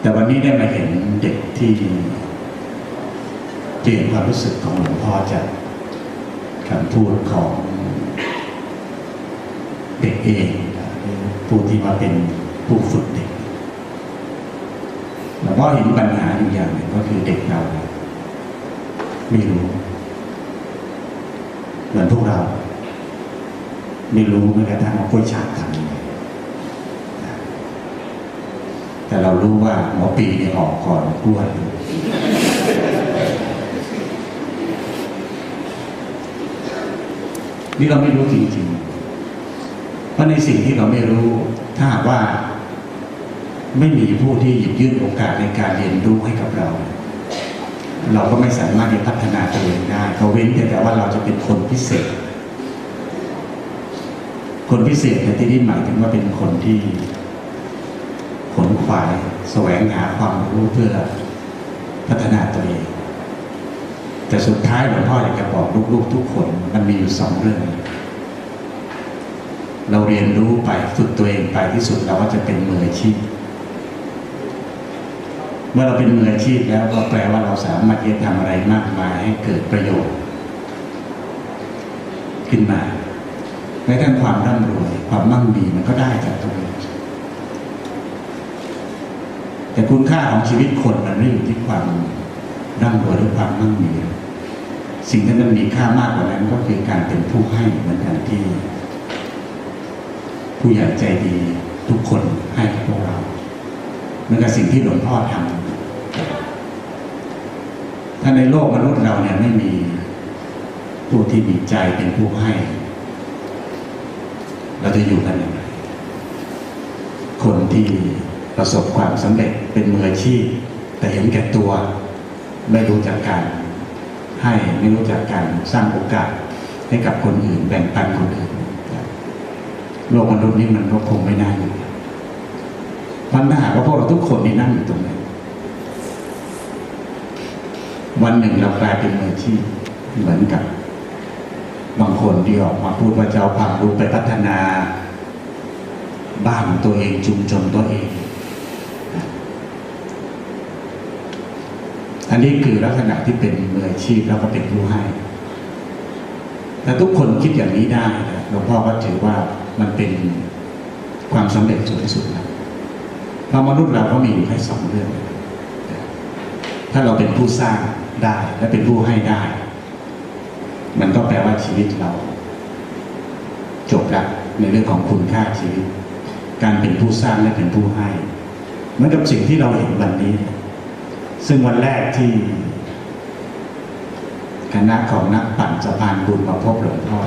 แต่วันนี้ได้มาเห็นเด็กที่เปลี่ยนความรู้สึกของหลวงพ่อจากคำพูดของเด็กเองผู้ที่มาเป็นผู้ฝึกเด็กหลวงพ่อเห็นปัญหาอยู่อย่างหนึ่งก็คือเด็กเราไม่รู้ เหมือนพวกเรา ไม่รู้แม้กระทั่งว่ากล้ยฉาบทำยังไง แต่เรารู้ว่าหมอปีเนี่ยออกก่อนกล้วยนี่เราไม่รู้จริงๆ เพราะในสิ่งที่เราไม่รู้ ถ้าว่า ไม่มีผู้ที่หยิบยื่นโอกาสในการเรียนรู้ให้กับเรา เราก็ไม่สามารถที่พัฒนาตัวเองได้เขาเว้นแต่ว่าเราจะเป็นคนพิเศษ คนพิเศษในที่นี้หมายถึงว่าเป็นคนที่ ขนขวายแสวงหาความรู้เพื่อพัฒนาตัวเองแต่สุดท้ายหลวงพ่ออยากจะบอกลูกๆทุกคนมันมีอยู่สองเรื่อง เราเรียนรู้ไปฝึกตัวเองไปที่สุดเราก็จะเป็นมืออาชีพเมื่อเราเป็นมืออาชีพแล้วก็แปลว่าเราสามารถที่จะทำอะไรมากมายให้เกิดประโยชน์ ขึ้นมาแม้แต่ความร่ำรวยความมั่งมีมันก็ได้จากตรงนี้ แต่คุณค่าของชีวิตคนมันไม่อยู่ที่ความร่ำรวยหรือความมั่งมีสิ่งที่มันมีค่ามากกว่านั้นก็คือการเป็นผู้ให้เหมือนกันที่ ผู้ใหญ่ใจดีทุกคนให้กับพวกเราเหมือนกับสิ่งที่หลวงพ่อทำถ้าในโลกมนุษย์เราเนี่ยไม่มีผู้ที่มีใจเป็นผู้ให้ เราจะอยู่กันยังไงคนที่ ประสบความสำเร็จเป็นมืออาชีพ แต่เห็นแก่ตัวไม่รู้จักการให้ไม่รู้จักการสร้างโอกาสให้กับคนอื่น แบ่งปันคนอื่นโลกมนุษย์นี้มันก็คงไม่น่าอยู่พราะถ้าหากว่าพวกเราทุกคนนี่นั่งอยู่ตรงนี้นวันหนึ่งเรากลายเป็นมืออาชีพเหมือนกับบางคนที่ออกมาพูดว่าจะเอาความรู้ไปพัฒนา บ้านตัวเองชุมชนตัวเอง อันนี้คือลักษณะที่เป็นมืออาชีพแล้วก็เป็นผู้ให้ แต่ทุกคนคิดอย่างนี้ได้หลวงพ่อก็ถือว่ามันเป็นความสำเร็จสูงที่สุดแล้วเพราะมนุษย์เราก็มีอยู่แค่สองเรื่อง ถ้าเราเป็นผู้สร้างได้และเป็นผู้ให้ได้ มันก็แปลว่าชีวิตเรา จบละในเรื่องของคุณค่าชีวิต การเป็นผู้สร้างและเป็นผู้ให้เหมือนกับสิ่งที่เราเห็นวันนี้ ซึ่งวันแรกที่คณะของนักปั่นสะพานบุญมาพบหลวงพ่อ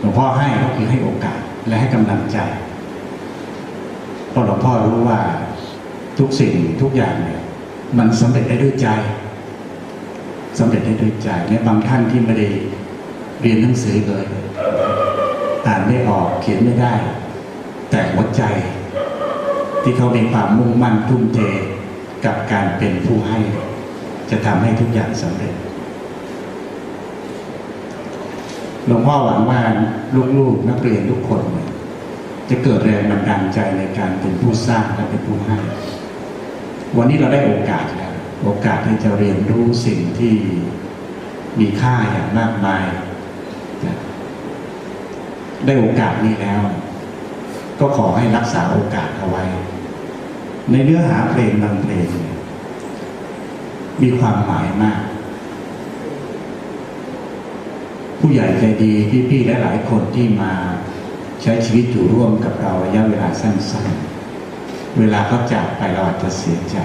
หลวงพ่อให้ก็คือให้โอกาสและให้กำลังใจเพราะหลวงพ่อรู้ว่าทุกสิ่งทุกอย่างเนี่ย มันสำเร็จได้ด้วยใจสำเร็จได้ด้วยใจในบางท่านที่ไม่ได้เรียนหนังสือเลยอ่านไม่ออกเขียนไม่ได้ แต่หัวใจ ที่เขามีความมุ่งมั่นทุ่มเทกับการเป็นผู้ให้ จะทำให้ทุกอย่างสำเร็จหลวงพ่อหวังว่าลูกๆนักเรียนทุกคน จะเกิดแรงบันดาลใจในการเป็นผู้สร้างและเป็นผู้ให้ วันนี้เราได้โอกาสแล้วโอกาสที่จะเรียนรู้สิ่งที่มีค่าอย่างมากมาย ได้โอกาสนี้แล้ว ก็ขอให้รักษาโอกาสเอาไว้ ในเนื้อหาเพลงบางเพลงมีความหมายมาก ผู้ใหญ่ใจดีพี่ๆและหลายคนที่มาใช้ชีวิตอยู่ร่วมกับเราระยะเวลาสั้นๆ เวลาเขาจากไปเราอาจจะเสียใจ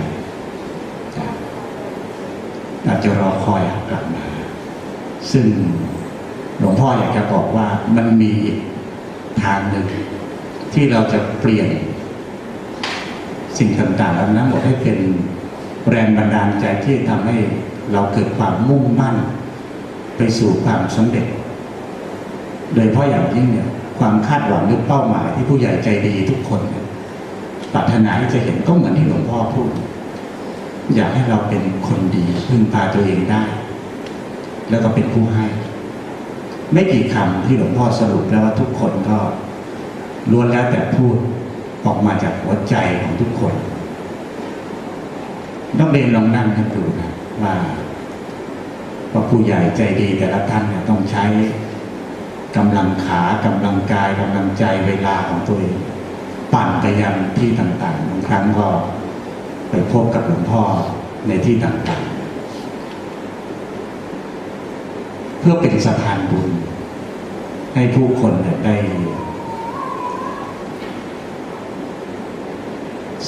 อาจจะรอคอยกลับมา ซึ่งหลวงพ่ออยากจะบอกว่ามันมีทางหนึ่งที่เราจะเปลี่ยน สิ่งต่างๆเหล่านั้นหมดให้เป็นแรงบันดาลใจที่ทำให้เราเกิดความมุ่งมั่น ไปสู่ความสำเร็จ โดยเฉพาะอย่างยิ่งเนี่ยความคาดหวังหรือเป้าหมายที่ผู้ใหญ่ใจดีทุกคนปรารถนาที่จะเห็นก็เหมือนที่หลวงพ่อพูด อยากให้เราเป็นคนดีพึ่งพาตัวเองได้ แล้วก็เป็นผู้ให้ ไม่กี่คำที่หลวงพ่อสรุปแล้วว่าทุกคนก็ล้วนแล้วแต่พูด ออกมาจากหัวใจของทุกคนนักเรียนลองนั่งกันดูนะว่าว่าผู้ใหญ่ใจดีแต่ละท่านเนี่ยต้องใช้กำลังขากำลังกายกำลังใจเวลาของตัวเองปั่นไปยังที่ต่างๆบางครั้งก็ไปพบกับหลวงพ่อในที่ต่างๆ เพื่อเป็นสะพานบุญ ให้ผู้คนได้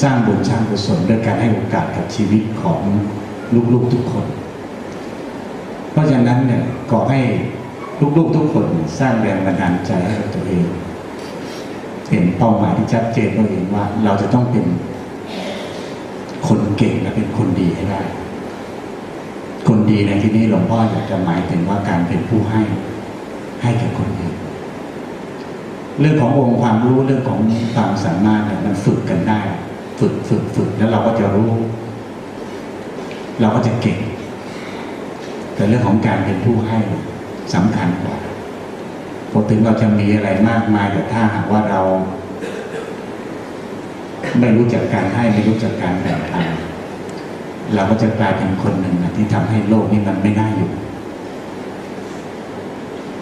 สร้างบุญสร้างกุศลด้วยการให้โอกาสกับชีวิตของลูกๆทุกคน เพราะฉะนั้นเนี่ยขอให้ลูกๆทุกคนสร้างแรงบันดาลใจให้กับตัวเอง เห็นเป้าหมายที่ชัดเจนตัวเองว่า เราจะต้องเป็นคนเก่งและเป็นคนดีให้ได้ คนดีในที่นี้หลวงพ่ออยากจะหมายถึงว่าการเป็นผู้ให้ให้แก่คนอื่นเรื่องขององค์ความรู้เรื่องของความสามารถเนี่ยมันฝึกกันได้ ฝึกฝึกฝึกแล้วเราก็จะรู้ เราก็จะเก่ง แต่เรื่องของการเป็นผู้ให้สำคัญกว่าพอถึงเราจะมีอะไรมากมายแต่ถ้าหากว่าเรา ไม่รู้จักการให้ไม่รู้จักการแบ่งปันเราก็จะกลายเป็นคนหนึ่งนะที่ทำให้โลกนี้มันไม่น่าอยู่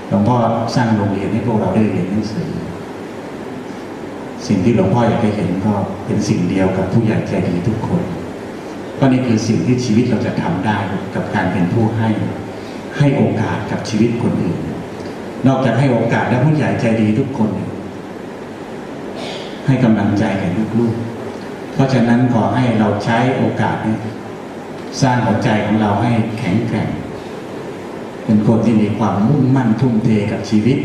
หลวงพ่อสร้างโรงเรียนให้พวกเราได้เรียนหนังสือ สิ่งที่หลวงพ่ออยากให้เห็นก็เป็นสิ่งเดียวกับผู้ใหญ่ใจดีทุกคนเพราะนี่คือสิ่งที่ชีวิตเราจะทำได้กับการเป็นผู้ให้ ให้โอกาสกับชีวิตคนอื่น นอกจากให้โอกาสและผู้ใหญ่ใจดีทุกคน ให้กำลังใจแก่ลูกๆ เพราะฉะนั้นขอให้เราใช้โอกาสนี้สร้างหัวใจของเราให้แข็งแกร่ง เป็นคนที่มีความมุ่งมั่นทุ่มเทกับชีวิต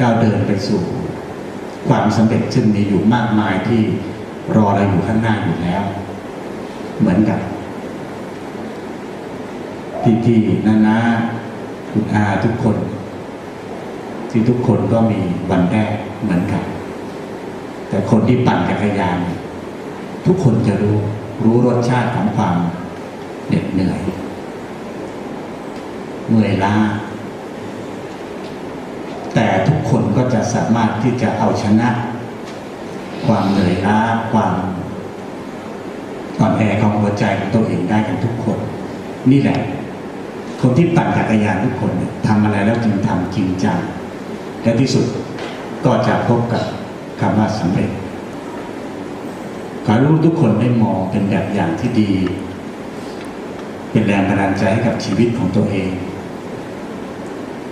ก้าวเดินไปสู่ ความสำเร็จซึ่งมีอยู่มากมายที่รอเราอยู่ข้างหน้าอยู่แล้ว เหมือนกับพี่ๆนานาคุณอาทุกคน ที่ทุกคนก็มีวันแรกเหมือนกัน แต่คนที่ปั่นจักรยาน ทุกคนจะรู้รู้รสชาติของความเหน็ดเหนื่อยเมื่อยล้า แต่ทุกคนก็จะสามารถที่จะเอาชนะ ความเหนื่อยล้าความอ่อนแอของหัวใจของตัวเองได้กันทุกคน นี่แหละ คนที่ปั่นจักรยานทุกคนทำอะไรแล้วจึงทำจริงจังและที่สุดก็จะพบกับคำว่าสำเร็จขอให้รู้ทุกคนได้มองเป็นแบบอย่างที่ดี เป็นแรงบันดาลใจให้กับชีวิตของตัวเอง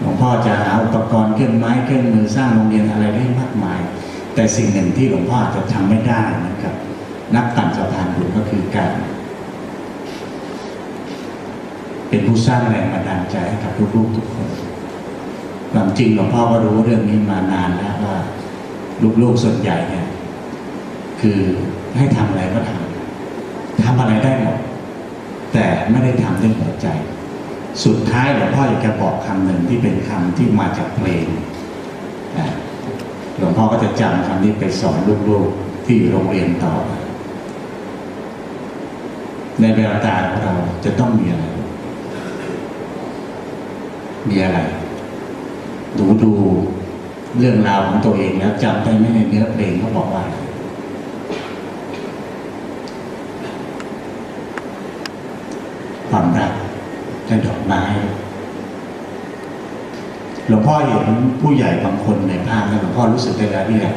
ลวงพ่อจะหาอุปกรณ์เครื่องไม้เครื่องมือสร้างโรงเรียนอะไรได้มากมาย แต่สิ่งหนึ่งที่หลวงพ่ออาจจะทำไม่ได้เหมือนกับ นักปั่นสะพานบุญก็คือการ เป็นผู้สร้างแรงบันดาลใจให้กับลูกๆทุกคนความจริงหลวงพ่อก็รู้เรื่องนี้มานานแล้วว่า ลูกๆส่วนใหญ่เนี่ยคือให้ทำอะไรก็ทำทำอะไรได้หมดแต่ไม่ได้ทำด้วยหัวใจ สุดท้ายหลวงพ่ออยากจะบอกคำหนึ่งที่เป็นคำที่มาจากเพลงหลวงพ่อก็จะจำคำนี้ไปสอนลูกๆที่โรงเรียนต่อ ในเวลาตาของเราจะต้องมีอะไร มีอะไร ดูดูเรื่องราวของตัวเองแล้วจำได้ไหมในเนื้อเพลงเขาบอกว่ารัก และดอกไม้หลวงพ่อเห็นผู้ใหญ่บางคนในภาพแล้วหลวงพ่อรู้สึกได้แล้วนี่แหละ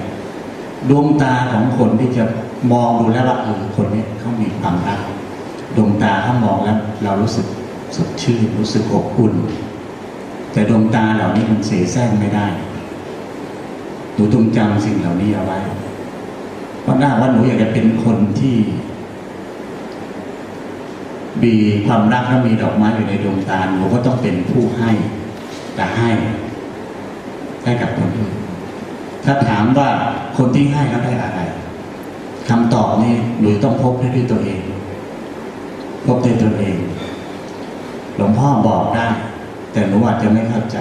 ดวงตาของคนที่จะมองดูแล้วว่าเออคนนี้เขามีความรักดวงตาเขามองแล้ว เรารู้สึกสดชื่นรู้สึกอบอุ่น แต่ดวงตาเหล่านี้มันเสแสร้งไม่ได้หนูจงจำสิ่งเหล่านี้เอาไว้เพราะหน้าว่าหนูอยากจะเป็นคนที่ มีความรักและมีดอกไม้อยู่ในดวงตาหนูก็ต้องเป็นผู้ให้แต่ให้ให้กับคนอื่นถ้าถามว่าคนที่ให้แล้วได้อะไรคำตอบนี้หนูต้องพบได้ด้วยตัวเอง พบด้วยตัวเอง หลวงพ่อบอกได้ แต่หนูอาจจะไม่เข้าใจ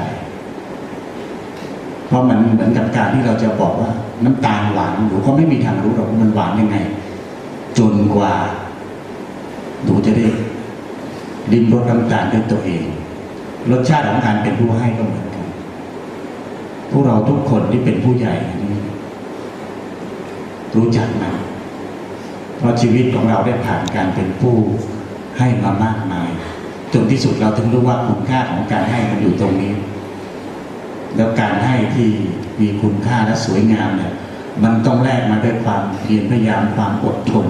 เพราะมันเหมือนกับการที่เราจะบอกว่า น้ำตาลหวานหนูก็ไม่มีทางรู้หรอกว่ามันหวานยังไง จนกว่า หนูจะได้ดิ้มรสน้ำตาลด้วยตัวเอง รสชาติของการเป็นผู้ให้ก็เหมือนกันผวกเราทุกคนที่เป็นผู้ใหญ่นี้รู้จักมันเพราะชีวิตของเราได้ผ่านการเป็นผู้ให้มามากมายจนที่สุดเราถึงรู้ว่าคุณค่าของการให้มันอยู่ตรงนี้ แล้วการให้ที่มีคุณค่าและสวยงามเนี่ยมันต้องแลกมาด้วยความเพียรพยายามความอดทน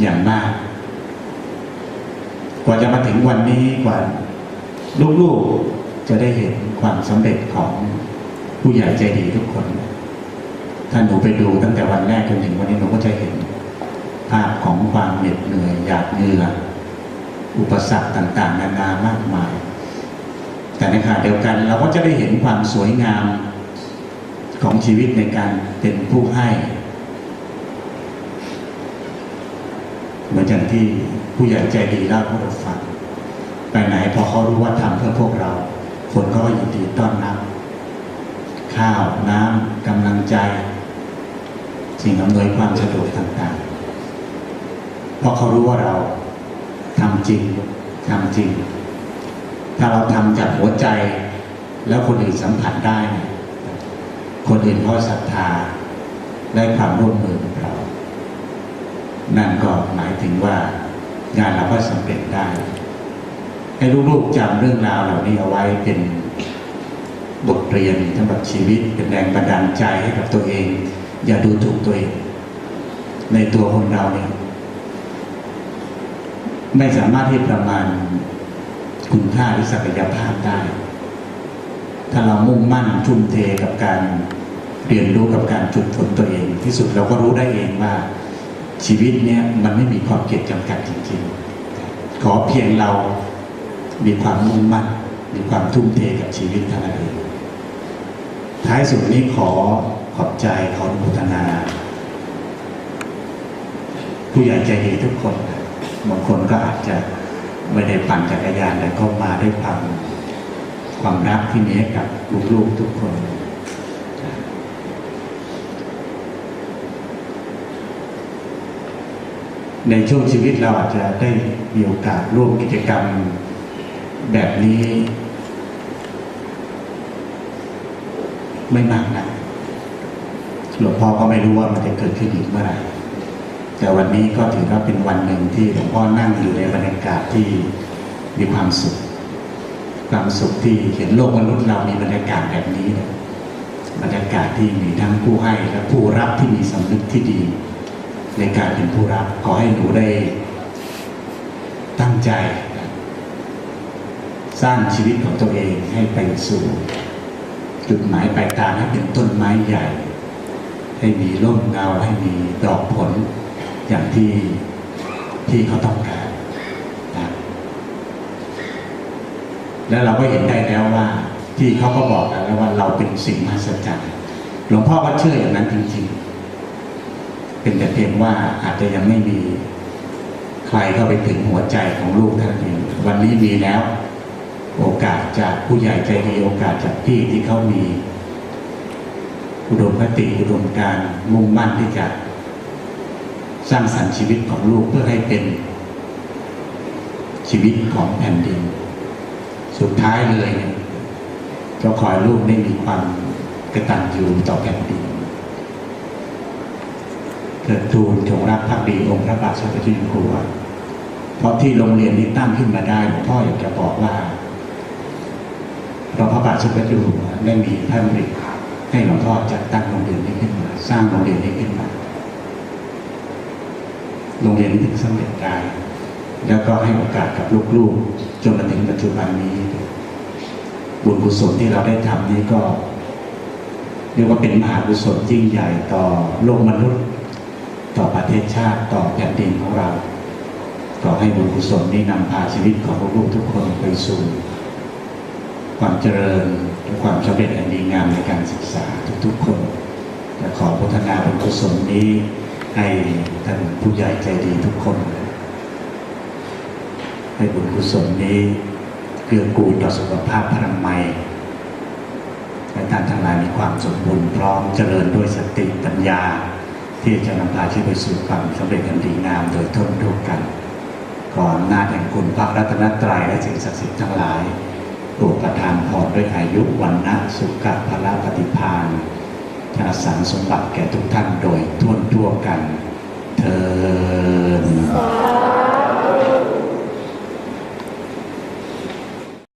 อย่างมาก กว่าจะมาถึงวันนี้กว่าลูกๆจะได้เห็นความสำเร็จของผู้ใหญ่ใจดีทุกคนถ้าหนูไปดูตั้งแต่วันแรกจนถึงวันนี้หนูก็จะเห็น ภาพของความเหน็ดเหนื่อยหยาดเหงื่ออุปสรรคต่าง ๆ นานามากมาย แต่ในขณะเดียวกันเราก็จะได้เห็นความสวยงามของชีวิตในการเป็นผู้ให้ เหมือนอย่างที่ผู้ใหญ่ใจดีเล่าให้เราฟังไปไหนพอเขารู้ว่าทำเพื่อพวกเรา คนก็ยินดีต้อนรับ ข้าวน้ำกำลังใจ สิ่งอำนวยความสะดวกต่างๆเพราะเขารู้ว่าเราทำจริงทำจริง ถ้าเราทำจากหัวใจ แล้วคนอื่นสัมผัสได้ คนอื่นเขาศรัทธาได้ความร่วมมือกับเรา นั่นก็หมายถึงว่างานเราก็สำเร็จได้ ให้ลูกๆจำเรื่องราวเหล่านี้เอาไว้เป็นบทเรียนสำหรับชีวิตเป็นแรงบันดาลใจให้กับตัวเอง อย่าดูถูกตัวเอง ในตัวคนเราเนี่ยไม่สามารถที่ประมาณคุณค่าหรือศักยภาพได้ ถ้าเรามุ่งมั่นทุ่มเทกับการเรียนรู้กับการฝึกฝนตัวเอง ที่สุดเราก็รู้ได้เองว่า ชีวิตเนี้ยมันไม่มีขอบเขตจำกัดจริงๆ ขอเพียงเรามีความมุ่งมั่น มีความทุ่มเทกับชีวิตเท่านั้นเองท้ายสุดนี้ขอขอบใจขออนุโมทนา ผู้ใหญ่ใจดีทุกคนบางคนก็อาจจะไม่ได้ปั่นจักรยานแต่ก็มาด้วยความความรักที่มีให้กับลูกๆทุกคน ในช่วงชีวิตเราอาจจะได้มีโอกาสร่วมกิจกรรมแบบนี้ ไม่มากนะหลวงพ่อก็ไม่รู้ว่ามันจะเกิดขึ้นอีกเมื่อไหร่แต่วันนี้ก็ถือว่าเป็นวันหนึ่งที่หลวงพ่อนั่งอยู่ในบรรยากาศที่มีความสุข ความสุขที่เห็นโลกมนุษย์เรามีบรรยากาศแบบนี้นะบรรยากาศที่มีทั้งผู้ให้และผู้รับที่มีสำนึกที่ดี ในการเป็นผู้รับ ขอให้หนูได้ตั้งใจ สร้างชีวิตของตัวเองให้ไปสู่ จุดหมายปลายทางให้เป็นต้นไม้ใหญ่ ให้มีร่มเงาให้มีดอกผล อย่างที่ที่เขาต้องการนะแล้วเราก็เห็นได้แล้วว่า ที่เขาก็บอกแล้วว่าเราเป็นสิ่งมหัศจรรย์หลวงพ่อก็เชื่ออย่างนั้นจริง ๆ เป็นแต่เพียงว่าอาจจะยังไม่มีใครเข้าไปถึงหัวใจของลูกท่านเองวันนี้มีแล้ว โอกาสจากผู้ใหญ่ใจดีโอกาสจากพี่ที่เขามี อุดมคติอุดมการมุ่งมั่นที่จะสร้างสรรค์ชีวิตของลูกเพื่อให้เป็น ชีวิตของแผ่นดิน สุดท้ายเลยเนี่ยก็ขอให้ลูกได้มีความกระตัญญูต่อแผ่นดิน เกิดทูลจงรักภักดีองค์พระบาทสมเด็จพระจ้าอยู่หัวเพราะที่โรงเรียนนี้ตั้งขึ้นมาได้หลวงพ่ออยากจะบอกว่าเราพระบาทสมเด็จพระจ้าอยู่หัวได้มีพระดำริให้หลวงพ่อจัดตั้งโรงเรียนนี้ขึ้นมา สร้างโรงเรียนนี้ขึ้นมาโรงเรียนนี้ถึงสำเร็จได้แล้วก็ให้โอกาสกับลูกๆ จนมาถึงปัจจุบันนี้ บุญกุศลที่เราได้ทำนี้ก็เรียกว่าเป็นมหากุศลยิ่งใหญ่ต่อโลกมนุษย์ ต่อประเทศชาติต่อแผ่นดินของเราขอให้บุญกุศลนี้นำพาชีวิตของลูกทุกคนไปสู่ ความเจริญและความสำเร็จอันดีงามในการศึกษาทุกๆคนและขอพัฒนาบุญกุศลนี้ให้ท่านผู้ใหญ่ใจดีทุกคน ให้บุญกุศลนี้เกื้อกูลต่อสุขภาพพลังไมยให้ท่านทั้งหลายมีความสมบูรณ์พร้อมเจริญด้วยสติปัญญา ที่จะนำพาชีวิตไปสู่ความสำเร็จอันดีงามโดยทุ่มทุกกันขออำนาจแห่งคุณพระรัตนตรัยและสิ่งศักดิ์สิทธิ์ทั้งหลายโปรดประทานพรด้วยอายุวันนะสุขะพละปฏิพานธนสารสมบัติแก่ทุกท่านโดยทั่วทั่วกันเทอ